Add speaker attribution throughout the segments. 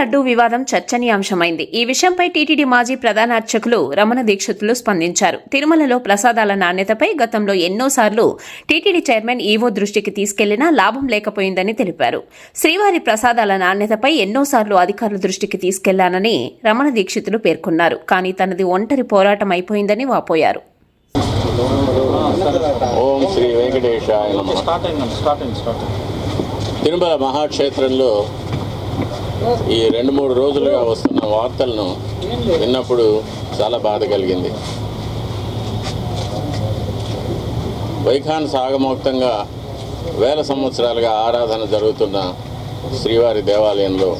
Speaker 1: లడ్డూ వివాదం చర్చనీయాంశమైంది. ఈ విషయంపై టీటీడీ మాజీ ప్రధాన అర్చకులు రమణ దీక్షితులు స్పందించారు. తిరుమలలో ప్రసాదాల నాణ్యతపై గతంలో ఎన్నోసార్లు టీటీడీ చైర్మన్ ఈవో దృష్టికి తీసుకెళ్ళినా లాభం లేకపోయిందని తెలిపారు. శ్రీవారి ప్రసాదాల నాణ్యతపై ఎన్నోసార్లు అధికారుల దృష్టికి తీసుకెళ్ళానని రమణ దీక్షితులు పేర్కొన్నారు. కానీ తనది ఒంటరి పోరాటం అయిపోయిందని వాపోయారు.
Speaker 2: ఓం శ్రీ వెంకటేశాయ తిరుమల మహాక్షేత్రంలో ఈ రెండు మూడు రోజులుగా వస్తున్న వార్తలను విన్నప్పుడు చాలా బాధ కలిగింది. వైఖాన్ సాగమోక్తంగా వేల సంవత్సరాలుగా ఆరాధన జరుగుతున్న శ్రీవారి దేవాలయంలో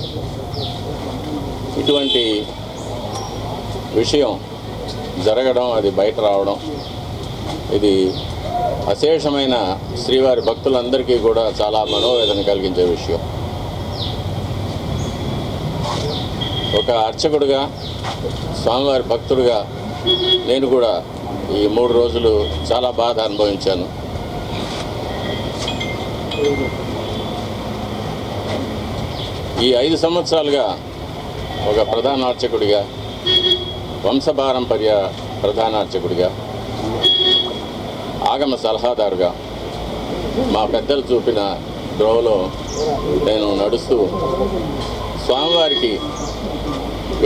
Speaker 2: ఇటువంటి విషయం జరగడం అది బయట రావడం ఇది అశేషమైన శ్రీవారి భక్తులందరికీ కూడా చాలా మనోవేదన కలిగించే విషయం. ఒక అర్చకుడుగా స్వామివారి భక్తుడుగా నేను కూడా ఈ మూడు రోజులు చాలా బాధ అనుభవించాను. ఈ ఐదు సంవత్సరాలుగా ఒక ప్రధాన అర్చకుడిగా వంశపారంపర్య ప్రధాన అర్చకుడిగా ఆగమ సలహాదారుగా మా పెద్దలు చూపిన ద్రోవలో నేను నడుస్తూ స్వామివారికి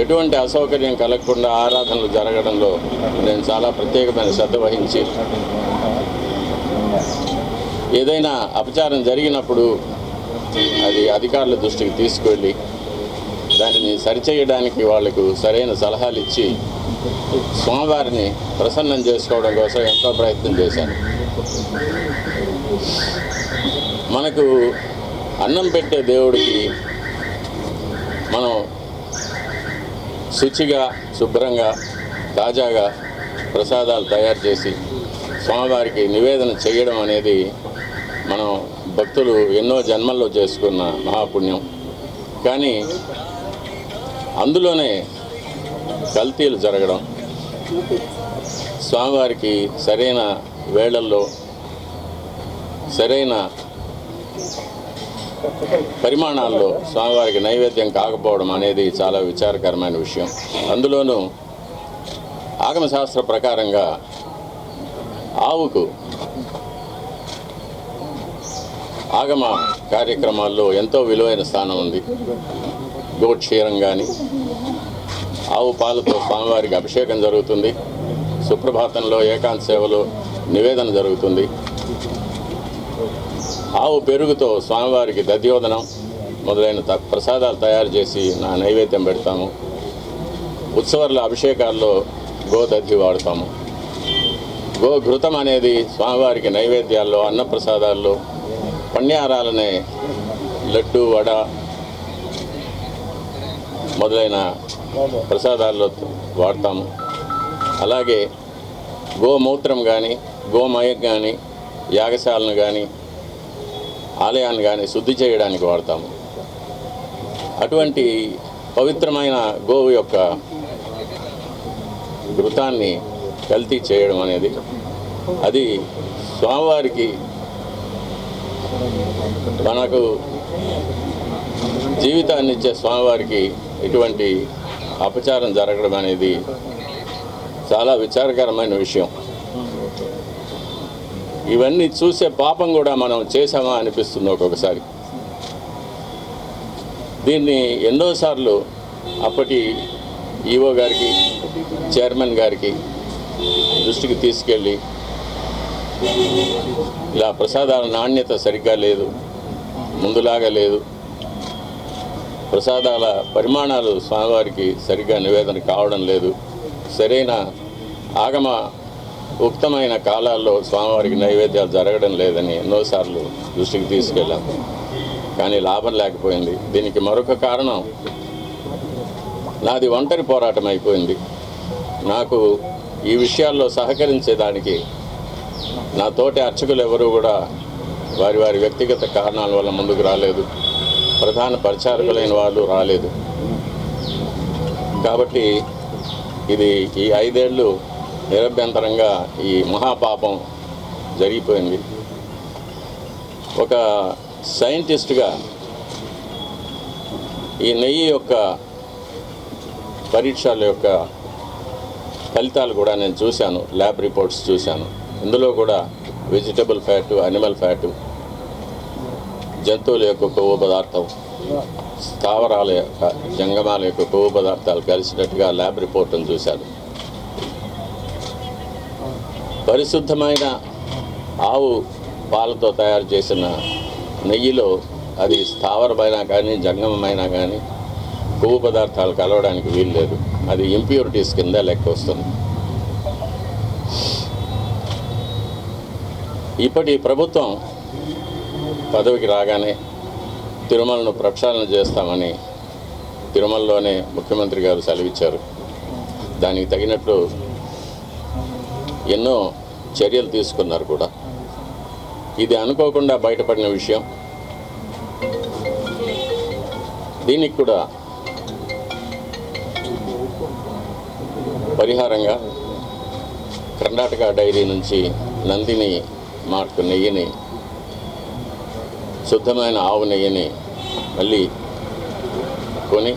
Speaker 2: ఎటువంటి అసౌకర్యం కలగకుండా ఆరాధనలు జరగడంలో నేను చాలా ప్రత్యేకమైన శ్రద్ధ వహించి ఏదైనా అపచారం జరిగినప్పుడు అది అధికారుల దృష్టికి తీసుకువెళ్ళి దానిని సరిచేయడానికి వాళ్ళకు సరైన సలహాలు ఇచ్చి స్వామివారిని ప్రసన్నం చేసుకోవడం కోసం ఎంతో ప్రయత్నం చేశాను. మనకు అన్నం పెట్టే దేవుడికి మనం శుచిగా శుభ్రంగా తాజాగా ప్రసాదాలు తయారు చేసి స్వామివారికి నివేదన చేయడం అనేది మనం భక్తులు ఎన్నో జన్మల్లో చేసుకున్న మహాపుణ్యం. కానీ అందులోనే కల్తీలు జరగడం స్వామివారికి సరైన వేళల్లో సరైన పరిమాణాల్లో స్వామివారికి నైవేద్యం కాకపోవడం అనేది చాలా విచారకరమైన విషయం. అందులోనూ ఆగమశాస్త్ర ప్రకారంగా ఆవుకు ఆగమ కార్యక్రమాల్లో ఎంతో విలువైన స్థానం ఉంది. గోక్షీరం కానీ ఆవు పాలతో స్వామివారికి అభిషేకం జరుగుతుంది. సుప్రభాతంలో ఏకాంత సేవలో నివేదన జరుగుతుంది. ఆవు పెరుగుతో స్వామివారికి దధ్యోదనం మొదలైన త- ప్రసాదాలు తయారు చేసి నా నైవేద్యం పెడతాము. ఉత్సవాల అభిషేకాల్లో గోదధ్యి వాడతాము. గోఘృతం అనేది స్వామివారికి నైవేద్యాల్లో అన్నప్రసాదాల్లో పణ్యారాలనే లడ్డు వడ మొదలైన ప్రసాదాల్లో వాడతాము. అలాగే గోమూత్రం కానీ గోమయం కానీ యాగశాలను కానీ ఆలయాన్ని కానీ శుద్ధి చేయడానికి వాడతాము. అటువంటి పవిత్రమైన గోవు యొక్క ఘృతాన్ని కల్తీ చేయడం అనేది అది స్వామివారికి మనకు జీవితాన్ని ఇచ్చే స్వామివారికి ఇటువంటి అపచారం జరగడం అనేది చాలా విచారకరమైన విషయం. ఇవన్నీ చూసే పాపం కూడా మనం చేసామా అనిపిస్తుంది ఒక్కొక్కసారి. దీన్ని ఎన్నోసార్లు అప్పటి ఈఓ గారికి చైర్మన్ గారికి దృష్టికి తీసుకెళ్ళి ఇలా ప్రసాదాల నాణ్యత సరిగ్గా లేదు ముందులాగా లేదు. ప్రసాదాల పరిమాణాలు స్వామివారికి సరిగ్గా నివేదన కావడం లేదు. సరైన ఆగమ ఉక్తమైన కాలాల్లో స్వామివారికి నైవేద్యాలు జరగడం లేదని ఎన్నోసార్లు దృష్టికి తీసుకెళ్ళాం. కానీ లాభం లేకపోయింది. దీనికి మరొక కారణం నాది ఒంటరి పోరాటం అయిపోయింది. నాకు ఈ విషయాల్లో సహకరించేదానికి నా తోటి అర్చకులు ఎవరూ కూడా వారి వారి వ్యక్తిగత కారణాల వల్ల ముందుకు రాలేదు. ప్రధాన పరిచారకులైన వాళ్ళు రాలేదు. కాబట్టి ఇది ఈ ఐదేళ్ళు నిరభ్యంతరంగా ఈ మహాపాపం జరిగిపోయింది. ఒక సైంటిస్ట్గా ఈ నెయ్యి యొక్క పరీక్షల యొక్క ఫలితాలు కూడా నేను చూశాను ల్యాబ్ రిపోర్ట్స్ చూశాను. ఇందులో కూడా వెజిటబుల్ ఫ్యాటు అనిమల్ ఫ్యాటు జంతువుల యొక్క కొవ్వు పదార్థం స్థావరాల యొక్క జంగమాల యొక్క కొవ్వు పదార్థాలు కలిసినట్టుగా ల్యాబ్ రిపోర్ట్ను చూశాను. పరిశుద్ధమైన ఆవు పాలతో తయారు చేసిన నెయ్యిలో అది స్థావరమైనా కానీ జంగమైనా కానీ కొవ్వు పదార్థాలు కలవడానికి వీలు లేదు అది ఇంప్యూరిటీస్ కింద లెక్క వస్తుంది. ఇప్పటి ప్రభుత్వం పదవికి రాగానే తిరుమలను ప్రక్షాళన చేస్తామని తిరుమలలోనే ముఖ్యమంత్రి గారు సెలవిచ్చారు. దానికి తగినట్లు ఎన్నో చర్యలు తీసుకున్నారు కూడా. ఇది అనుకోకుండా బయటపడిన విషయం. దీనికి కూడా పరిహారంగా కర్ణాటక డైరీ నుంచి నందిని మార్కు నెయ్యిని శుద్ధమైన ఆవు నెయ్యిని మళ్ళీ కొని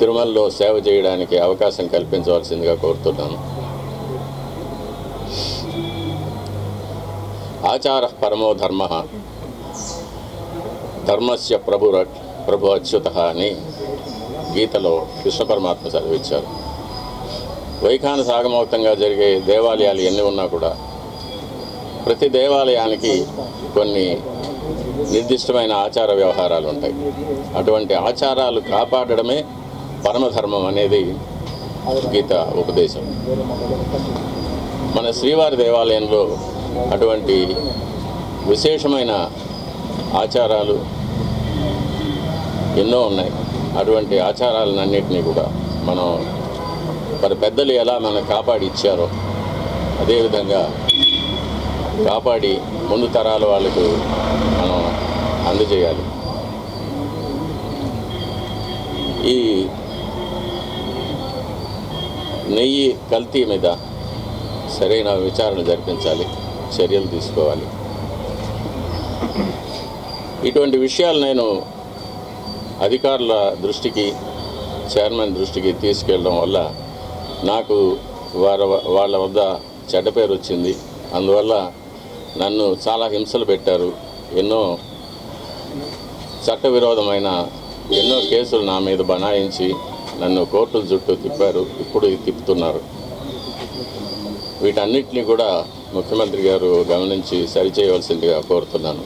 Speaker 2: తిరుమలలో సేవ చేయడానికి అవకాశం కల్పించవలసిందిగా కోరుతున్నాను. ఆచార పరమో ధర్మ ధర్మస్య ప్రభు ప్రభు అచ్యుత అని గీతలో కృష్ణ పరమాత్మ చదివించారు. వైఖాన సాగమౌక్తంగా జరిగే దేవాలయాలు ఎన్ని ఉన్నా కూడా ప్రతి దేవాలయానికి కొన్ని నిర్దిష్టమైన ఆచార వ్యవహారాలు ఉంటాయి. అటువంటి ఆచారాలు కాపాడడమే పరమధర్మం అనేది గీత ఉపదేశం. మన శ్రీవారి దేవాలయంలో అటువంటి విశేషమైన ఆచారాలు ఎన్నో ఉన్నాయి. అటువంటి ఆచారాలన్నింటినీ కూడా మనం మరి పెద్దలు ఎలా మనం కాపాడి ఇచ్చారో అదేవిధంగా కాపాడి ముందు తరాల వాళ్ళకు మనం అందజేయాలి. ఈ నెయ్యి కల్తీ మీద సరైన విచారణ జరిపించాలి చర్యలు తీసుకోవాలి. ఇటువంటి విషయాలు నేను అధికారుల దృష్టికి చైర్మన్ దృష్టికి తీసుకెళ్ళడం వల్ల నాకు వారి వాళ్ళ వద్ద చెడ్డ పేరు వచ్చింది. అందువల్ల నన్ను చాలా హింసలు పెట్టారు. ఎన్నో చట్టవిరోధమైన ఎన్నో కేసులు నా మీద బనాయించి నన్ను కోర్టుల చుట్టూ తిప్పారు ఇప్పుడు తిప్పుతున్నారు. వీటన్నిటిని కూడా ముఖ్యమంత్రి గారు గమనించి సరిచేయవలసిందిగా కోరుతున్నాను.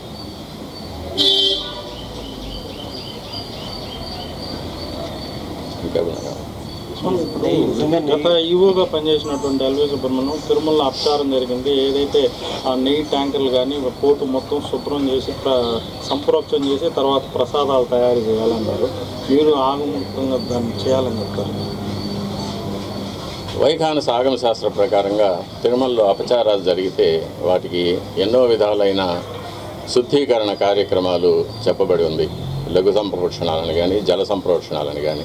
Speaker 2: ఇంకా
Speaker 3: గత ఈవోగా పనిచేసినటువంటి ఎల్వి సుబ్రహ్మణ్యం తిరుమల అపచారం జరిగింది. ఏదైతే ఆ నెయ్యి ట్యాంకర్లు కానీ పోటు మొత్తం శుభ్రం చేసి ప్ర సంప్రోక్షణ చేసి తర్వాత ప్రసాదాలు తయారు చేయాలన్నారు. మీరు ఆగముఖంగా దాన్ని చేయాలని చెప్తారు.
Speaker 2: వైఖాన సాగమ శాస్త్ర ప్రకారంగా తిరుమలలో అపచారాలు జరిగితే వాటికి ఎన్నో విధాలైన శుద్ధీకరణ కార్యక్రమాలు చెప్పబడి ఉంది. లఘు సంప్రోక్షణాలని కానీ జల సంప్రోక్షణాలని కానీ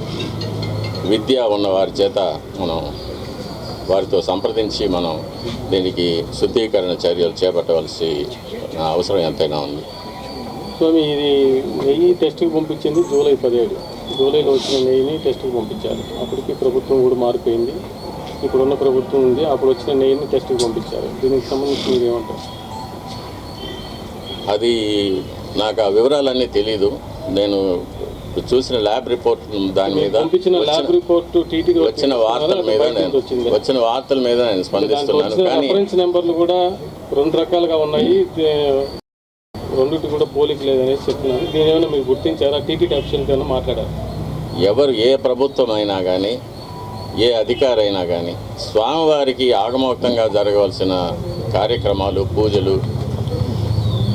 Speaker 2: విద్య ఉన్న వారి చేత మనం వారితో సంప్రదించి మనం దీనికి శుద్ధీకరణ చర్యలు చేపట్టవలసి అవసరం ఎంతైనా ఉంది.
Speaker 4: స్వామి ఇది నెయ్యి టెస్ట్కి పంపించింది జూలై పదిహేడు. జూలైలో వచ్చిన నెయ్యిని టెస్ట్కి పంపించారు. అప్పటికి ప్రభుత్వం కూడా మారిపోయింది. ఇప్పుడున్న ప్రభుత్వం ఉంది. అప్పుడు వచ్చిన నెయ్యిని టెస్ట్కి పంపించారు. దీనికి సంబంధించి మీరు ఏమంటారు?
Speaker 2: అది నాకు ఆ వివరాలన్నీ తెలీదు. నేను చూసిన ల్యాబ్ రిపోర్ట్ దాని మీద వచ్చిన-
Speaker 4: రిపోర్ట్ టీటీకి
Speaker 2: వచ్చిన వార్తల మీద వచ్చిన వార్తల మీద నేను స్పందిస్తున్నాను. కానీ
Speaker 4: నెంబర్లు కూడా రెండు రకాలుగా ఉన్నాయి. రెండిటి కూడా పోలిక లేదనేసి చెప్తున్నారు దీని ఏమైనా మీరు గుర్తించారా? టీటీడీ అఫీషియల్తో ఏమైనా మాట్లాడారు?
Speaker 2: ఎవరు ఏ ప్రభుత్వం అయినా కానీ ఏ అధికారి అయినా కానీ స్వామివారికి ఆగమోక్తంగా జరగవలసిన కార్యక్రమాలు పూజలు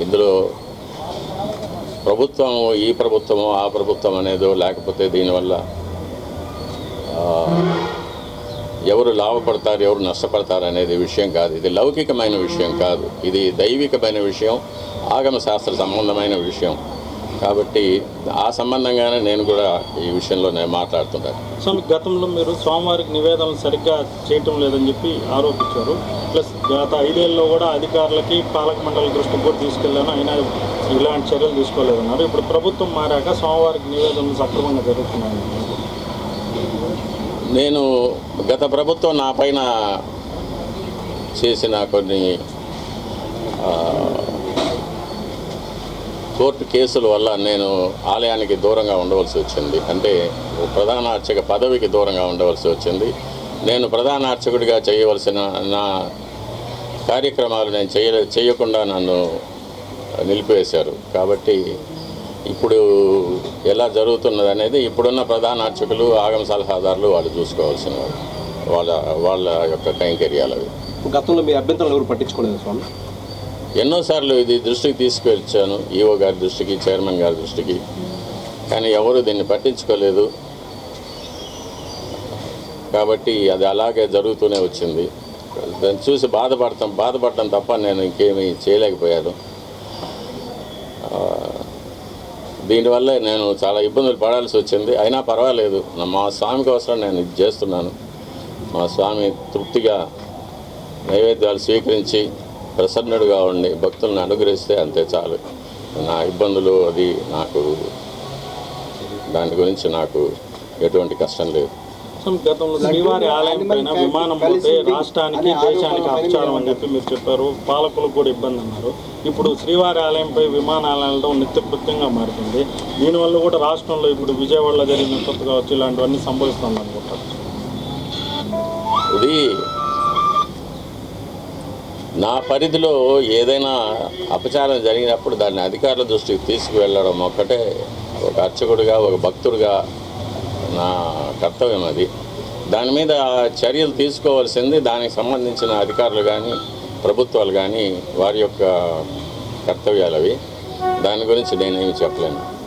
Speaker 2: ఇందులో ప్రభుత్వం ఈ ప్రభుత్వము ఆ ప్రభుత్వం అనేదో లేకపోతే దీనివల్ల ఎవరు లాభపడతారు ఎవరు నష్టపడతారు అనేది విషయం కాదు. ఇది లౌకికమైన విషయం కాదు. ఇది దైవికమైన విషయం ఆగమ శాస్త్ర సంబంధమైన విషయం. కాబట్టి ఆ సంబంధంగానే నేను కూడా ఈ విషయంలో నేను మాట్లాడుతున్నాను
Speaker 3: స్వామి గతంలో మీరు స్వామివారికి నివేదనలు సరిగ్గా చేయటం లేదని చెప్పి ఆరోపించారు. ప్లస్ గత ఐదేళ్ళలో కూడా అధికారులకి పాలక మండలి దృష్టికి కూడా తీసుకెళ్ళాను అయినా ఇలాంటి చర్యలు తీసుకోలేదన్నారు. ఇప్పుడు ప్రభుత్వం మారాక స్వామివారికి నివేదనలు సక్రమంగా జరుగుతున్నాయి
Speaker 2: నేను గత ప్రభుత్వం నా పైన చేసిన కొన్ని కోర్టు కేసుల వల్ల నేను ఆలయానికి దూరంగా ఉండవలసి వచ్చింది. అంటే ప్రధాన అర్చక పదవికి దూరంగా ఉండవలసి వచ్చింది. నేను ప్రధాన అర్చకుడిగా చేయవలసిన నా కార్యక్రమాలు నేను చేయ చేయకుండా నన్ను నిలిపివేశారు. కాబట్టి ఇప్పుడు ఎలా జరుగుతున్నది అనేది ఇప్పుడున్న ప్రధాన అర్చకులు ఆగమ సలహాదారులు వాళ్ళు చూసుకోవాల్సిన వాళ్ళ వాళ్ళ యొక్క కైంకర్యాలు అవి
Speaker 5: గతంలో మీ అభ్యంతరాలు ఎవరు పట్టించుకోలేదు స్వామి?
Speaker 2: ఎన్నోసార్లు ఇది దృష్టికి తీసుకువచ్చాను ఈఓ గారి దృష్టికి చైర్మన్ గారి దృష్టికి. కానీ ఎవరు దీన్ని పట్టించుకోలేదు. కాబట్టి అది అలాగే జరుగుతూనే వచ్చింది. దాన్ని చూసి బాధపడతాం బాధపడటం తప్ప నేను ఇంకేమీ చేయలేకపోయాను. దీనివల్ల నేను చాలా ఇబ్బందులు పడాల్సి వచ్చింది. అయినా పర్వాలేదు నా- మా స్వామి కోసం నేను ఇది చేస్తున్నాను. మా స్వామి తృప్తిగా నైవేద్యాలు స్వీకరించి ప్రసన్నుడుగా ఉండి భక్తులను అనుగ్రహిస్తే అంతే చాలు. నా ఇబ్బందులు అది నాకు దాని గురించి నాకు ఎటువంటి కష్టం లేదు.
Speaker 3: గతంలో శ్రీవారి ఆలయం పైన విమానం పోతే రాష్ట్రానికి దేశానికి అపచారం అని చెప్పి మీరు చెప్పారు. పాలకులకు కూడా ఇబ్బంది అన్నారు. ఇప్పుడు శ్రీవారి ఆలయంపై విమానాలతో నిత్యకృత్యంగా మారుతుంది. దీనివల్ల కూడా రాష్ట్రంలో ఇప్పుడు విజయవాడలో జరిగిన విపత్తు కావచ్చు ఇలాంటివన్నీ సంభవిస్తుంది అనుకుంటారు
Speaker 2: ఇది నా పరిధిలో ఏదైనా అపచారం జరిగినప్పుడు దాన్ని అధికారుల దృష్టికి తీసుకువెళ్ళడం ఒక్కటే ఒక అర్చకుడిగా ఒక భక్తుడిగా నా కర్తవ్యం అది. దాని మీద చర్యలు తీసుకోవాల్సింది దానికి సంబంధించిన అధికారులు కానీ ప్రభుత్వాలు కానీ వారి యొక్క కర్తవ్యాలు అవి. దాని గురించి నేనేమి చెప్పలేను.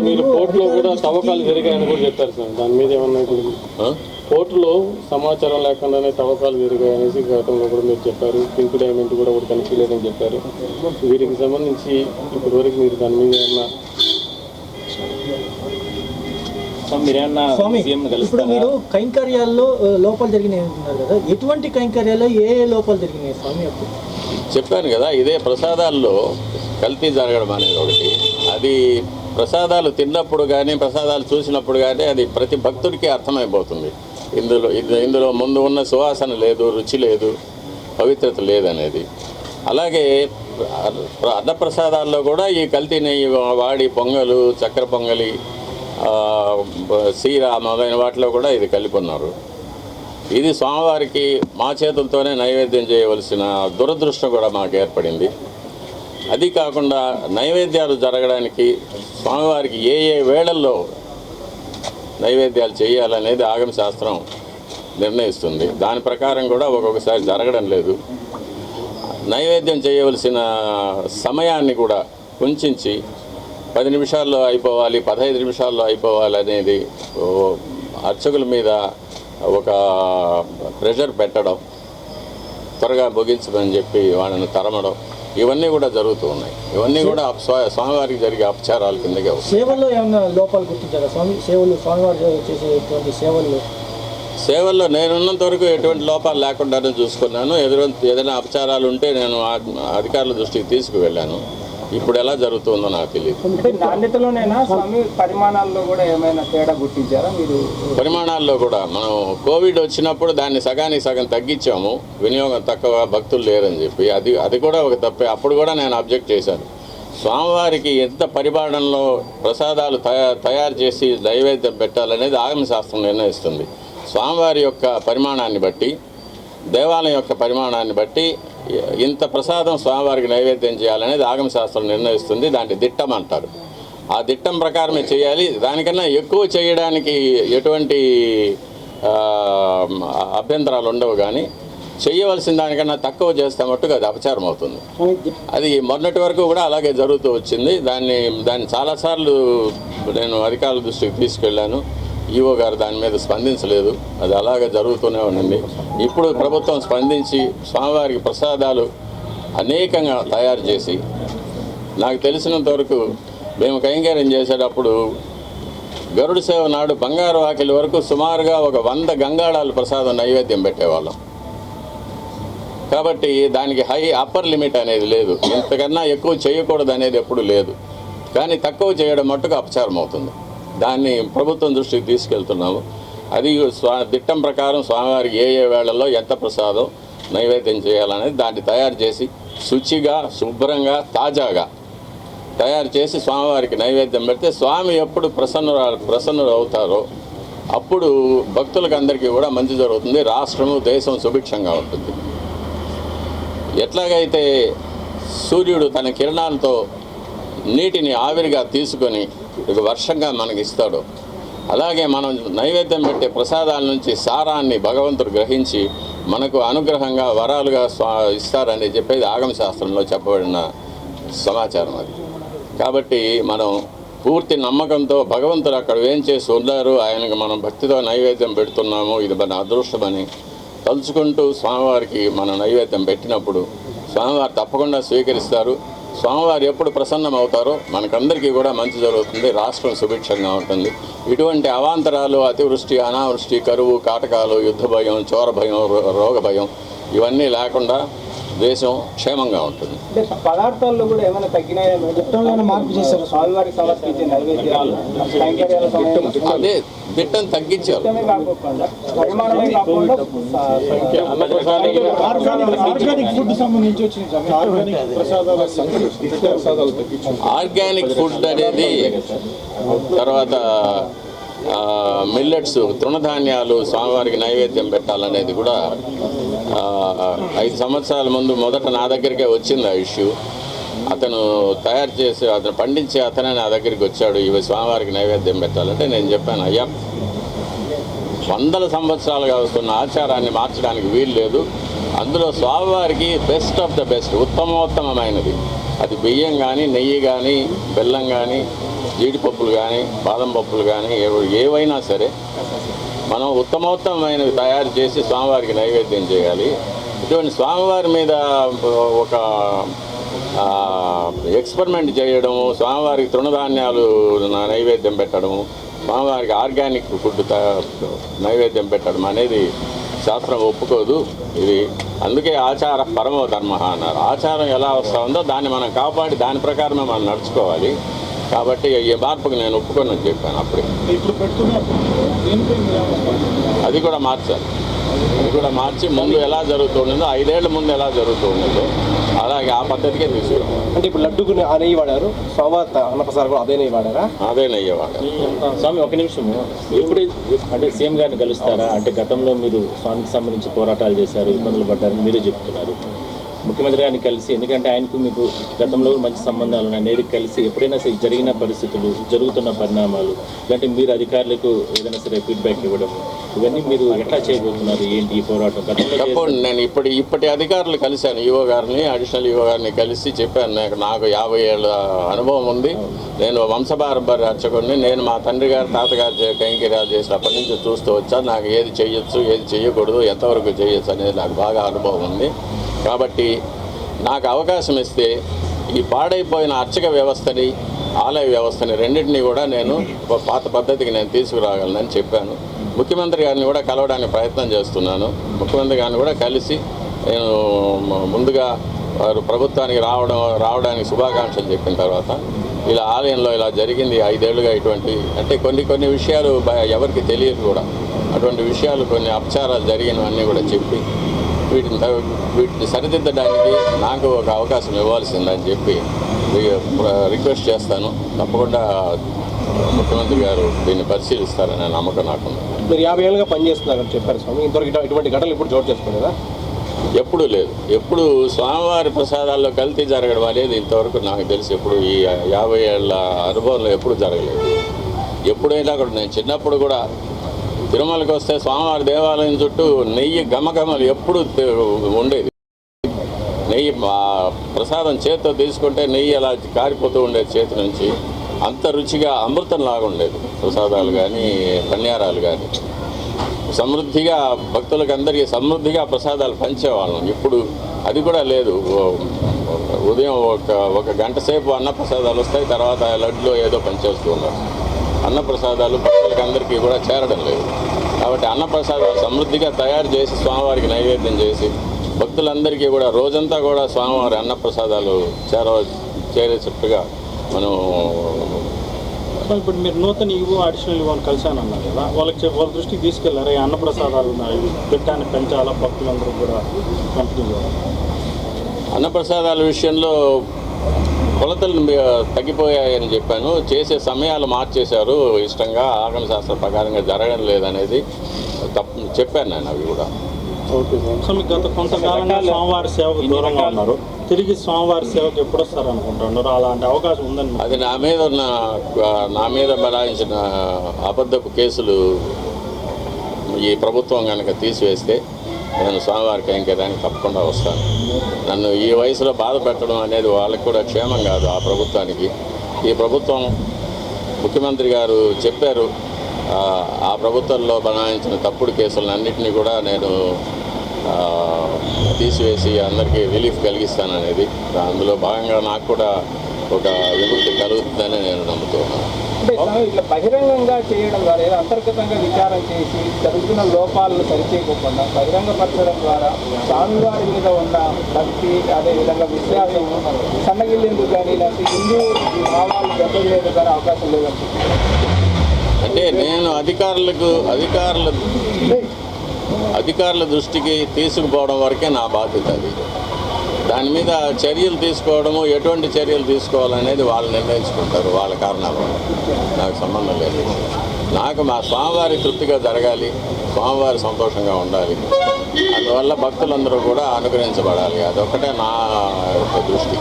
Speaker 4: మీరు కోర్టులో కూడా తవ్వకాలు జరిగాయని కూడా చెప్పారు సార్. దాని మీద ఏమన్నా? కోర్టులో సమాచారం లేకుండానే తవ్వకాలు జరిగాయనేసి గతంలో కూడా మీరు చెప్పారు. పింక్ డైమండ్ కూడా ఒకటి కనిపించలేదని చెప్పారు. వీటికి సంబంధించి ఇప్పటి వరకు మీరు దాని మీద ఏమన్నా
Speaker 6: స్వామి ఇప్పుడు మీరు కైంకర్యాల్లో లోపాలు జరిగినాయి అంటున్నారు కదా. ఎటువంటి కైంకర్యాల్లో ఏ ఏ లోపాలు జరిగినాయి స్వామి అప్పుడు?
Speaker 2: చెప్పాను కదా ఇదే ప్రసాదాల్లో కల్తీ జరగడం అనేది ఒకటి. అది ప్రసాదాలు తిన్నప్పుడు కానీ ప్రసాదాలు చూసినప్పుడు కానీ అది ప్రతి భక్తుడికి అర్థమైపోతుంది. ఇందులో ఇందులో ముందు ఉన్న సువాసన లేదు రుచి లేదు పవిత్రత లేదనేది. అలాగే అన్నప్రసాదాల్లో కూడా ఈ కల్తీ నెయ్యి వాడి పొంగలు చక్కెర పొంగలి సీర మొదలైన వాటిలో కూడా ఇది కలిపి ఉన్నారు ఇది స్వామివారికి మా చేతులతోనే నైవేద్యం చేయవలసిన దురదృష్టం కూడా మాకు ఏర్పడింది. అది కాకుండా నైవేద్యాలు జరగడానికి స్వామివారికి ఏ ఏ వేళల్లో నైవేద్యాలు చేయాలనేది ఆగమ శాస్త్రం నిర్ణయిస్తుంది. దాని ప్రకారం కూడా ఒక్కొక్కసారి జరగడం లేదు. నైవేద్యం చేయవలసిన సమయాన్ని కూడా కుంచించి పది నిమిషాల్లో అయిపోవాలి పదహైదు నిమిషాల్లో అయిపోవాలి అనేది అర్చకుల మీద ఒక ప్రెషర్ పెట్టడం త్వరగా ముగించమని చెప్పి వాళ్ళని తరమడం ఇవన్నీ కూడా జరుగుతూ ఉన్నాయి. ఇవన్నీ కూడా స్వామివారికి జరిగే అపచారాల వస్తాయి
Speaker 6: సేవల్లో ఏమైనా లోపాలు గుర్తించారా స్వామి? సేవలు స్వామివారు చేసేటువంటి సేవల్లో.
Speaker 2: సేవల్లో నేనున్నంత వరకు ఎటువంటి లోపాలు లేకుండానే చూసుకున్నాను. ఎదురు ఏదైనా అపచారాలు ఉంటే నేను అధికారుల దృష్టికి తీసుకువెళ్ళాను. ఇప్పుడు ఎలా జరుగుతుందో నాకు తెలియదు
Speaker 7: అంటే నాణ్యతలోనైనా స్వామి పరిమాణాల్లో కూడా ఏమైనా తేడా గుర్తించారా మీరు?
Speaker 2: పరిమాణాల్లో కూడా మనం కోవిడ్ వచ్చినప్పుడు దాన్ని సగానికి సగం తగ్గించాము. వినియోగం తక్కువ భక్తులు లేరని చెప్పి. అది అది కూడా ఒక తప్పే. అప్పుడు కూడా నేను అబ్జెక్ట్ చేశాను. స్వామివారికి ఎంత పరిమాణంలో ప్రసాదాలు తయా తయారు చేసి నైవేద్యం పెట్టాలనేది ఆగమ శాస్త్రం నిర్ణయిస్తుంది. స్వామివారి యొక్క పరిమాణాన్ని బట్టి దేవాలయం యొక్క పరిమాణాన్ని బట్టి ఇంత ప్రసాదం స్వామివారికి నైవేద్యం చేయాలనేది ఆగమ శాస్త్రం నిర్ణయిస్తుంది దాన్ని దిట్టం అంటారు. ఆ దిట్టం ప్రకారమే చేయాలి. దానికన్నా ఎక్కువ చేయడానికి ఎటువంటి అభ్యంతరాలు ఉండవు కానీ చేయవలసిన దానికన్నా తక్కువ చేస్తే మట్టుకు అది అపచారం అవుతుంది. అది మొన్నటి వరకు కూడా అలాగే జరుగుతూ వచ్చింది. దాన్ని దాన్ని చాలాసార్లు నేను అధికారుల దృష్టికి తీసుకెళ్ళాను. ఈఓ గారు దాని మీద స్పందించలేదు. అది అలాగే జరుగుతూనే ఉండండి ఇప్పుడు ప్రభుత్వం స్పందించి స్వామివారికి ప్రసాదాలు అనేకంగా తయారు చేసి నాకు తెలిసినంత వరకు మేము కైంకర్యం చేసేటప్పుడు గరుడు సేవ నాడు బంగారు వాకిలి వరకు సుమారుగా ఒక వంద గంగాళాలు ప్రసాదం నైవేద్యం పెట్టేవాళ్ళం. కాబట్టి దానికి హై అప్పర్ లిమిట్ అనేది లేదు. ఇంతకన్నా ఎక్కువ చేయకూడదు అనేది ఎప్పుడు లేదు. కానీ తక్కువ చేయడం మట్టుకు అపచారం అవుతుంది. దాన్ని ప్రభుత్వం దృష్టికి తీసుకెళ్తున్నాము. అది స్వా దిట్టం ప్రకారం స్వామివారికి ఏ ఏ వేళల్లో ఎంత ప్రసాదం నైవేద్యం చేయాలనేది దాన్ని తయారు చేసి శుచిగా శుభ్రంగా తాజాగా తయారు చేసి స్వామివారికి నైవేద్యం పెడితే స్వామి ఎప్పుడు ప్రసన్ను ప్రసన్నులు అవుతారో అప్పుడు భక్తులకు అందరికీ కూడా మంచి జరుగుతుంది. రాష్ట్రము దేశం సుభిక్షంగా ఉంటుంది. ఎట్లాగైతే సూర్యుడు తన కిరణాలతో నీటిని ఆవిరిగా తీసుకొని వర్షంగా మనకి ఇస్తాడు అలాగే మనం నైవేద్యం పెట్టే ప్రసాదాల నుంచి సారాన్ని భగవంతుడు గ్రహించి మనకు అనుగ్రహంగా వరాలుగా స్వా ఇస్తారని చెప్పేది ఆగమశాస్త్రంలో చెప్పబడిన సమాచారం అది. కాబట్టి మనం పూర్తి నమ్మకంతో భగవంతుడు అక్కడ ఏం చేసి ఉన్నారు ఆయనకు మనం భక్తితో నైవేద్యం పెడుతున్నాము ఇది మన అదృష్టమని తలుచుకుంటూ స్వామివారికి మనం నైవేద్యం పెట్టినప్పుడు స్వామివారు తప్పకుండా స్వీకరిస్తారు. స్వామివారు ఎప్పుడు ప్రసన్నం అవుతారో మనకందరికీ కూడా మంచి జరుగుతుంది రాష్ట్రం సుభిక్షంగా ఉంటుంది. ఇటువంటి అవాంతరాలు అతివృష్టి అనావృష్టి కరువు కాటకాలు యుద్ధ భయం చోర భయం రో- రోగ భయం ఇవన్నీ లేకుండా దేశం క్షేమంగా ఉంటుంది.
Speaker 7: పదార్థాల్లో కూడా ఏమైనా తగ్గినాయా?
Speaker 6: మార్పు చేశారు.
Speaker 7: స్వామివారికి సమర్పించే నైవేద్యాలు కైంకర్యాల సమయంలో
Speaker 2: అదే దిట్టం తగ్గించారు.
Speaker 6: ఆర్గానిక్ ఫుడ్
Speaker 2: అనేది తర్వాత మిల్లెట్స్ తృణధాన్యాలు స్వామివారికి నైవేద్యం పెట్టాలనేది కూడా ఐదు సంవత్సరాల ముందు మొదట నా దగ్గరికే వచ్చింది ఆ ఇష్యూ. అతను తయారు చేసి అతను పండించే అతనే నా దగ్గరికి వచ్చాడు ఇవి స్వామివారికి నైవేద్యం పెట్టాలంటే నేను చెప్పాను అయ్యా వందల సంవత్సరాలుగా వస్తున్న ఆచారాన్ని మార్చడానికి వీలు లేదు. అందులో స్వామివారికి బెస్ట్ ఆఫ్ ద బెస్ట్ ఉత్తమోత్తమమైనది. అది బియ్యం కానీ నెయ్యి కానీ బెల్లం కానీ జీడిపప్పులు కానీ బాదం పప్పులు కానీ ఏవైనా సరే మనం ఉత్తమోత్తమైనవి తయారు చేసి స్వామివారికి నైవేద్యం చేయాలి. ఇటువంటి స్వామివారి మీద ఒక ఎక్స్పెరిమెంట్ చేయడము స్వామివారికి తృణధాన్యాలు నైవేద్యం పెట్టడము స్వామివారికి ఆర్గానిక్ ఫుడ్ నైవేద్యం పెట్టడం అనేది శాస్త్రం ఒప్పుకోదు. ఇది అందుకే ఆచార పరమో ధర్మ అన్నారు. ఆచారం ఎలా వస్తూ ఉందో దాన్ని మనం కాపాడి దాని ప్రకారమే మనం నడుచుకోవాలి. కాబట్టి ఈ మార్పుకు నేను ఒప్పుకొని చెప్పాను అప్పుడే.
Speaker 6: ఇప్పుడు?
Speaker 2: అది కూడా మార్చాలి అది కూడా మార్చి ముందు ఎలా జరుగుతుండేదో ఐదేళ్ళ ముందు ఎలా జరుగుతుండేదో అలాగే ఆ పద్ధతికే తీసుకురావాలి
Speaker 5: అంటే ఇప్పుడు లడ్డుకు ఆ నెయ్యి వాడారు స్వామివారి అన్నప్రసాదం కూడా అదే నెయ్యి వాడారా?
Speaker 2: అదే నయ్యేవాడు
Speaker 8: స్వామి ఒక నిమిషము ఎప్పుడు అంటే సీఎం గారిని కలుస్తారా? అంటే గతంలో మీరు స్వామికి సంబంధించి పోరాటాలు చేశారు ఇబ్బందులు పడ్డారని మీరే చెప్తున్నారు. ముఖ్యమంత్రి గారిని కలిసి ఎందుకంటే ఆయనకు మీకు గతంలో మంచి సంబంధాలు ఉన్నాయి. నేరుగా కలిసి ఎప్పుడైనా సరే జరిగిన పరిస్థితులు జరుగుతున్న పరిణామాలు లేదంటే మీరు అధికారులకు ఏదైనా సరే ఫీడ్బ్యాక్ ఇవ్వడం ఇవన్నీ మీరు ఎట్లా చేయబోతున్నారు? ఏంటి ఈ పోరాటం? గతంలో
Speaker 2: తప్పకుండా నేను ఇప్పటి ఇప్పటి అధికారులు కలిశాను ఈవో గారిని అడిషనల్ ఈవో గారిని కలిసి చెప్పాను. నాకు నాకు యాభై ఏళ్ళ అనుభవం ఉంది. నేను వంశపారంపర్య అర్చకుడిని. నేను మా తండ్రి గారు తాతగారు చే- కైంకర్యాలు చేసినప్పటి నుంచి చూస్తూ వచ్చాను. నాకు ఏది చేయొచ్చు ఏది చేయకూడదు ఎంతవరకు చేయొచ్చు అనేది నాకు బాగా అనుభవం ఉంది. కాబట్టి నాకు అవకాశం ఇస్తే ఈ పాడైపోయిన అర్చక వ్యవస్థని ఆలయ వ్యవస్థని రెండింటినీ కూడా నేను పాత పద్ధతికి నేను తీసుకురాగలనని చెప్పాను. ముఖ్యమంత్రి గారిని కూడా కలవడానికి ప్రయత్నం చేస్తున్నాను. ముఖ్యమంత్రి గారిని కూడా కలిసి నేను ముందుగా వారు ప్రభుత్వానికి రావడం రావడానికి శుభాకాంక్షలు చెప్పిన తర్వాత ఇలా ఆలయంలో ఇలా జరిగింది. ఐదేళ్ళుగా ఇటువంటి అంటే కొన్ని కొన్ని విషయాలు ఎవరికి తెలియదు కూడా. అటువంటి విషయాలు కొన్ని అపచారాలు జరిగినవన్నీ కూడా చెప్పి వీటిని వీటిని సరిదిద్దడానికి నాకు ఒక అవకాశం ఇవ్వాల్సిందని చెప్పి రిక్వెస్ట్ చేస్తాను. తప్పకుండా ముఖ్యమంత్రి గారు దీన్ని పరిశీలిస్తారనే నమ్మకం నాకుంది.
Speaker 5: మీరు యాభై ఏళ్ళుగా పనిచేస్తున్నారని చెప్పారు స్వామి. ఇంతవరకు ఇటు- ఇటువంటి ఘటనలు ఇప్పుడు చోటు చేసుకోలేదా?
Speaker 2: ఎప్పుడూ లేదు. ఎప్పుడు స్వామివారి ప్రసాదాల్లో కల్తీ జరగడం అనేది ఇంతవరకు నాకు తెలిసి ఎప్పుడు ఈ యాభై ఏళ్ళ అనుభవంలో ఎప్పుడు జరగలేదు. ఎప్పుడైనా కూడా నేను చిన్నప్పుడు కూడా తిరుమలకి వస్తే స్వామివారి దేవాలయం చుట్టూ నెయ్యి గమగమలు ఎప్పుడు ఉండేది. నెయ్యి ప్రసాదం చేత్తో తీసుకుంటే నెయ్యి అలా కారిపోతూ ఉండేది చేతి నుంచి అంత రుచిగా అమృతం లాగా ఉండేది. ప్రసాదాలు కానీ పన్యారాలు కానీ సమృద్ధిగా భక్తులకు అందరికీ సమృద్ధిగా ప్రసాదాలు పంచేవాళ్ళం. ఇప్పుడు అది కూడా లేదు. ఉదయం ఒక ఒక గంట సేపు అన్న ప్రసాదాలు వస్తాయి తర్వాత లడ్లో ఏదో పంచేస్తూ ఉన్నారు. అన్న ప్రసాదాలు భక్తులకు అందరికీ కూడా చేరడం లేదు. కాబట్టి అన్న ప్రసాదాలు సమృద్ధిగా తయారు చేసి స్వామివారికి నైవేద్యం చేసి భక్తులందరికీ కూడా రోజంతా కూడా స్వామివారి అన్న ప్రసాదాలు చేర చేరేటట్టుగా మనం
Speaker 3: ఇప్పుడు మీరు నూతన ఇవ్వు అడిషనల్ ఇవ్వని కలిశానన్నారు కదా వాళ్ళకి వాళ్ళ దృష్టికి తీసుకెళ్ళారు? ఈ అన్నప్రసాదాలు ఉన్నాయి పెట్టాన్ని పెంచాలా? భక్తులందరూ కూడా పంపిణీ
Speaker 2: అన్నప్రసాదాల విషయంలో కొలతలు తగ్గిపోయాయని చెప్పాను. చేసే సమయాలు మార్చేశారు. ఇష్టంగా ఆగమ శాస్త్ర ప్రకారంగా జరగడం లేదనేది తప్పు చెప్పాను నేను అవి కూడా.
Speaker 4: Okay sir.
Speaker 3: సో మీకు గత కొంతకాలంగా స్వామివారి సేవకు దూరంగా ఉన్నారు. తిరిగి స్వామివారి సేవకు ఎప్పుడు వస్తారు అనుకుంటున్నారు అలాంటి అవకాశం ఉందని
Speaker 2: అది నా మీద ఉన్న నా మీద బలాయించిన అబద్ధపు కేసులు ఈ ప్రభుత్వం కనుక తీసివేస్తే నేను స్వామివారి కైంకర్యానికి తప్పకుండా వస్తాను. నన్ను ఈ వయసులో బాధ పెట్టడం అనేది వాళ్ళకి కూడా క్షేమం కాదు ఆ ప్రభుత్వానికి. ఈ ప్రభుత్వం ముఖ్యమంత్రి గారు చెప్పారు ఆ, ప్రభుత్వంలో బనాయించిన తప్పుడు కేసులన్నింటినీ కూడా నేను తీసివేసి అందరికీ రిలీఫ్ కలిగిస్తాననేది. అందులో భాగంగా నాకు కూడా ఒక విముక్తి కలుగుతుందని నేను నమ్ముతున్నాను.
Speaker 7: ఇట్లా బహిరంగంగా చేయడం ద్వారా ఏదో అంతర్గతంగా విచారం చేసి జరుగుతున్న లోపాలను సరిచేయకుండా బహిరంగపరచడం ద్వారా స్వామివారి మీద ఉన్న భక్తి అదేవిధంగా విశ్వాసం సన్నగిల్లేందుకు కానీ లేకపోతే హిందూ భావాలు దెబ్బతినేందుకు కానీ అవకాశం లేదనుకుంటున్నాను
Speaker 2: అంటే నేను అధికారులకు అధికారుల అధికారుల దృష్టికి తీసుకుపోవడం వరకే నా బాధ్యత అది. దాని మీద చర్యలు తీసుకోవడము ఎటువంటి చర్యలు తీసుకోవాలనేది వాళ్ళు నిర్ణయించుకుంటారు వాళ్ళ కారణాల. నాకు సంబంధం లేదు. నాకు మా స్వామివారి తృప్తిగా జరగాలి స్వామివారి సంతోషంగా ఉండాలి. అందువల్ల భక్తులందరూ కూడా అనుగ్రహించబడాలి. అదొక్కటే నా యొక్క దృష్టి.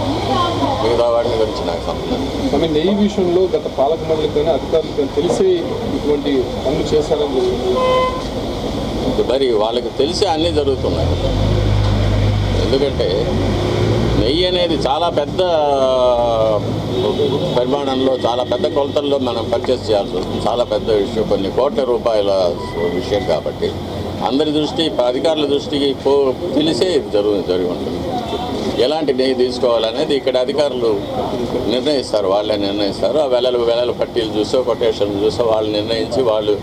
Speaker 2: మిగతా వాటి గురించి నాకు సంబంధం
Speaker 9: నెయ్యి విషయంలో గత పాలక అధికారులకు కానీ తెలిసి ఇటువంటి పనులు చేశారని
Speaker 2: మరి వాళ్ళకి తెలిసి అన్నీ జరుగుతున్నాయి. ఎందుకంటే నెయ్యి అనేది చాలా పెద్ద పరిమాణంలో చాలా పెద్ద కొలతల్లో మనం పర్చేస్ చేయాల్సి వస్తుంది. చాలా పెద్ద విషయం కొన్ని కోట్ల రూపాయల విషయం కాబట్టి అందరి దృష్టి అధికారుల దృష్టికి పో తెలిసే జరుగు జరిగి ఉంటుంది. ఎలాంటి నెయ్యి తీసుకోవాలనేది ఇక్కడ అధికారులు నిర్ణయిస్తారు. వాళ్ళే నిర్ణయిస్తారు. ఆ వెలలు వెలలు పట్టీలు చూసో కొటేషన్లు చూసో వాళ్ళు నిర్ణయించి వాళ్ళు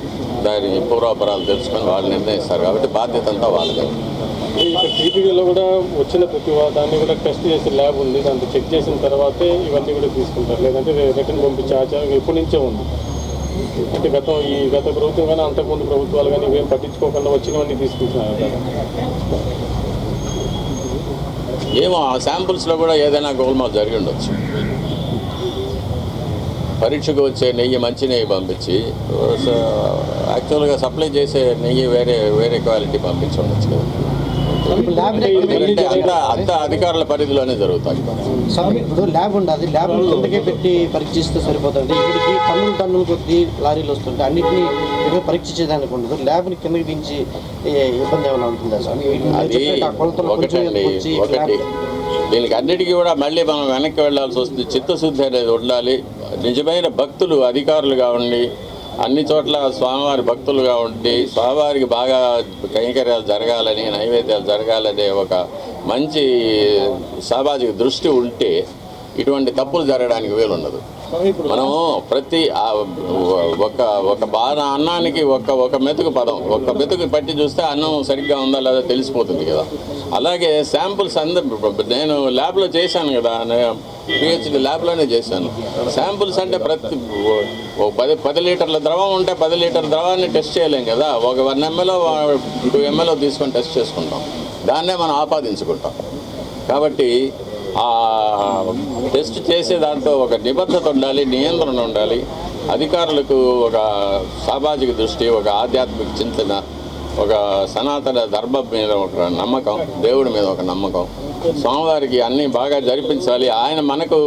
Speaker 2: దాని పూర్వాపరాలు తెలుసుకొని వాళ్ళు నిర్ణయిస్తారు. కాబట్టి బాధ్యత అంతా వాళ్ళదే.
Speaker 4: ఇక్కడ కూడా వచ్చిన ప్రతి దాన్ని కూడా టెస్ట్ చేసే ల్యాబ్ ఉంది. దాంట్లో చెక్ చేసిన తర్వాతే ఇవన్నీ కూడా తీసుకుంటారు. లేదంటే రిటర్న్ పంపించే ఆచారం ఎప్పటి నుంచే ఉంది. అంటే గతం ఈ గత ప్రభుత్వం కానీ అంతకుముందు ప్రభుత్వాలు కానీ ఇవేం పట్టించుకోకుండా వచ్చినవన్నీ తీసుకుంటున్నారు
Speaker 2: ఏమో ఆ శాంపుల్స్లో కూడా ఏదైనా గోల్మాల్ జరిగి ఉండొచ్చు. పరీక్షకు వచ్చే నెయ్యి మంచి నెయ్యి పంపించి యాక్చువల్గా సప్లై చేసే నెయ్యి వేరే వేరే క్వాలిటీ పంపించి ఉండొచ్చు. కదా అంతా అంతా అధికారుల పరిధిలోనే జరుగుతాయి.
Speaker 5: స్వామి ఇప్పుడు ల్యాబ్ ఉండదు ల్యాబ్ కిందకే పెట్టి పరీక్షిస్తే సరిపోతుంది. ఇక్కడికి టన్నులు టన్నులు కొద్ది లారీలు వస్తుంటే అన్నింటినీ ఇక్కడ పరీక్షించేదానికి ఉండదు. ల్యాబ్ని కిందకి దించి ఇబ్బంది ఏమైనా ఉంటుందా స్వామి
Speaker 2: ఒకటండి ఒకటి దీనికి అన్నిటికీ కూడా మళ్ళీ మనం వెనక్కి వెళ్ళాల్సి వస్తుంది. చిత్తశుద్ధి అనేది ఉండాలి. నిజమైన భక్తులు అధికారులుగా ఉండి అన్ని చోట్ల స్వామివారి భక్తులుగా ఉండి స్వామివారికి బాగా కైంకర్యాలు జరగాలని నైవేద్యాలు జరగాలనే ఒక మంచి సామాజిక దృష్టి ఉంటే ఇటువంటి తప్పులు జరగడానికి వీలుండదు మనము ప్రతి ఒక ఒక బాధ అన్నానికి ఒక ఒక మెతుకు పదం. ఒక మెతుకు పట్టి చూస్తే అన్నం సరిగ్గా ఉందా లేదా తెలిసిపోతుంది కదా. అలాగే శాంపుల్స్ అందరు నేను ల్యాబ్లో చేశాను కదా. పిహెచ్డి ల్యాబ్లోనే చేశాను. శాంపుల్స్ అంటే ప్రతి పది పది లీటర్ల ద్రవం ఉంటే పది లీటర్ ద్రవాన్ని టెస్ట్ చేయలేం కదా. ఒక వన్ ఎంఎల్ టూ ఎంఎల్ తీసుకొని టెస్ట్ చేసుకుంటాం. దాన్నే మనం ఆపాదించుకుంటాం. కాబట్టి టెస్ట్ చేసే దాంట్లో ఒక నిబద్ధత ఉండాలి నియంత్రణ ఉండాలి. అధికారులకు ఒక సామాజిక దృష్టి ఒక ఆధ్యాత్మిక చింతన ఒక సనాతన ధర్మం మీద ఒక నమ్మకం దేవుడి మీద ఒక నమ్మకం. స్వామివారికి అన్నీ బాగా జరిపించాలి. ఆయన మనకు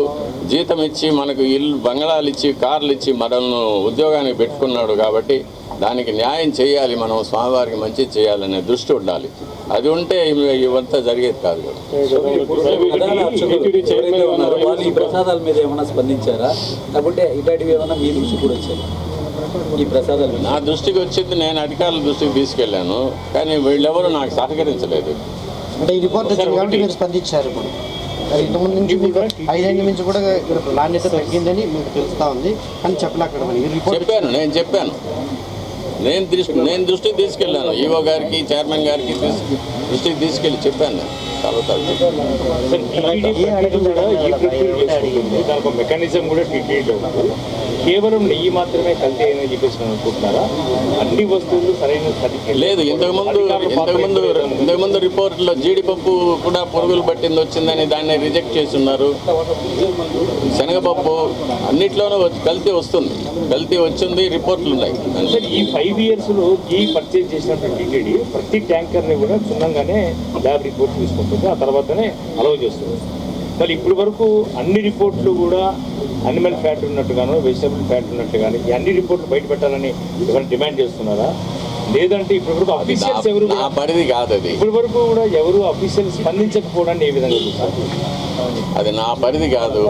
Speaker 2: జీతం ఇచ్చి మనకు ఇల్లు బంగళాలు ఇచ్చి కార్లు ఇచ్చి మనల్ని ఉద్యోగానికి పెట్టుకున్నాడు కాబట్టి దానికి న్యాయం చేయాలి మనం స్వామివారికి మంచి చేయాలనే దృష్టి ఉండాలి. అది ఉంటే ఇవి- ఇవంతా జరిగేది కాదు
Speaker 10: ప్రసాదాల మీద ఏమైనా స్పందించారా? లేకుంటే ఇట్లాంటివి ఏమైనా మీ దృష్టి కూడా వచ్చాయి? ఈ ప్రసాదాల
Speaker 2: నా దృష్టికి వచ్చింది నేను అధికారుల దృష్టికి తీసుకెళ్ళాను కానీ వీళ్ళెవరూ నాకు సహకరించలేదు.
Speaker 5: అంటే ఈ రిపోర్ట్ మీరు స్పందించారు ఇప్పుడు. మరి ఇంతకుముందు నుంచి మీకు ఐదేళ్ళ నుంచి కూడా ఇక్కడ నాణ్యత తగ్గిందని మీకు తెలుస్తా ఉంది రిపోర్ట్
Speaker 2: చెప్పాను నేను చెప్పాను. నేను దృష్టి నేను దృష్టికి తీసుకెళ్ళాను. ఈవో గారికి చైర్మన్ గారికి దృష్టికి తీసుకెళ్ళి చెప్పాను నేను. చాలా
Speaker 8: మెకానిజం కూడా కేవలం నెయ్యి మాత్రమే కల్తీ అని చెప్పేసి అనుకుంటున్నారా? అన్ని వస్తువులు సరైన
Speaker 2: లేదు ఇంతకుముందు ఇంతకుముందు ఇంతకుముందు రిపోర్ట్లో జీడిపప్పు కూడా పురుగులు పట్టింది వచ్చిందని దాన్ని రిజెక్ట్ చేసి ఉన్నారు శనగపప్పు అన్నిట్లోనూ కల్తీ వస్తుంది. కల్తీ వచ్చింది రిపోర్ట్లు ఉన్నాయి.
Speaker 8: ఈ ఫైవ్ ఇయర్స్లో ఈ పర్చేజ్ చేసినటువంటి టీటీడీ ప్రతి ట్యాంకర్ని కూడా క్షుణ్ణంగానే ల్యాబ్ రిపోర్ట్ తీసుకుంటుంది. ఆ తర్వాతనే అలౌ చేస్తుంది. మరి ఇప్పటి వరకు అన్ని రిపోర్ట్లు కూడా అనిమల్ ఫ్యాట్ ఉన్నట్టుగాను వెజిటబుల్ ఫ్యాట్ ఉన్నట్టుగాను ఈ అన్ని రిపోర్ట్లు బయట పెట్టాలని ఎవరైనా డిమాండ్ చేస్తున్నారా? లేదంటే ఇప్పటి వరకు అఫీషియల్స్ ఎవరు
Speaker 2: పరిధి కాదు అది.
Speaker 8: ఇప్పటి వరకు కూడా ఎవరు అఫీషియల్స్ స్పందించకపోవడాన్ని ఏ విధంగా చూస్తారు?
Speaker 2: అది నా పరిధి కాదు.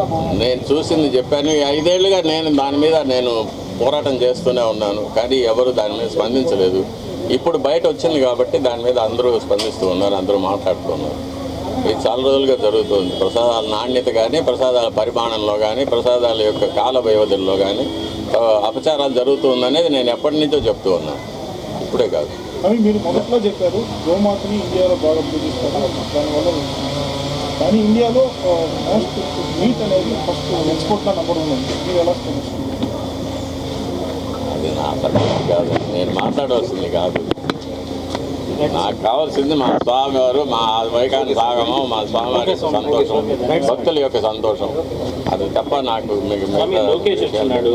Speaker 2: నేను చూసింది చెప్పాను. ఈ ఐదేళ్ళుగా నేను దాని మీద నేను పోరాటం చేస్తూనే ఉన్నాను. కానీ ఎవరు దాని మీద స్పందించలేదు. ఇప్పుడు బయట వచ్చింది కాబట్టి దాని మీద అందరూ స్పందిస్తూ ఉన్నారు అందరూ మాట్లాడుతున్నారు ఇది చాలా రోజులుగా జరుగుతుంది. ప్రసాదాల నాణ్యత కానీ ప్రసాదాల పరిమాణంలో కానీ ప్రసాదాల యొక్క కాల వ్యవధుల్లో కానీ అపచారాలు జరుగుతుందనేది నేను ఎప్పటి నుంచో చెప్తూ ఉన్నాను. ఇప్పుడే కాదు.
Speaker 3: అవి మీరు మొదట్లో చెప్పారు గోమాతని ఇండియాలో బాగా పూజిస్తారు దానివల్ల కానీ ఇండియాలో మోస్ట్ మీట్ అనేది ఫస్ట్ ఎక్స్పోర్ట్లో నెంబర్ ఉంది. మీరు ఎలా స్పందిస్తారు
Speaker 2: అది నా కాదు. నేను మాట్లాడవలసింది కాదు. నాకు కావాల్సింది మా స్వామి వారు మా వైకాంత సాగము మా స్వామి వారి యొక్క సంతోషం భక్తుల యొక్క సంతోషం. అది తప్ప నాకు మీకు
Speaker 8: లోకేష్ వచ్చినాడు.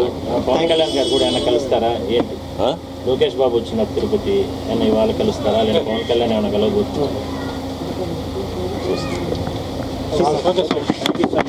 Speaker 8: పవన్ కళ్యాణ్ గారు కూడా ఏమైనా కలుస్తారా? ఏంటి?
Speaker 2: ఆ?
Speaker 8: లోకేష్ బాబు వచ్చిన తిరుపతి ఏమైనా ఇవాళ కలుస్తారా? లేదా పవన్ కళ్యాణ్ ఏమైనా కలవబోతున్నారు?
Speaker 3: Okay sir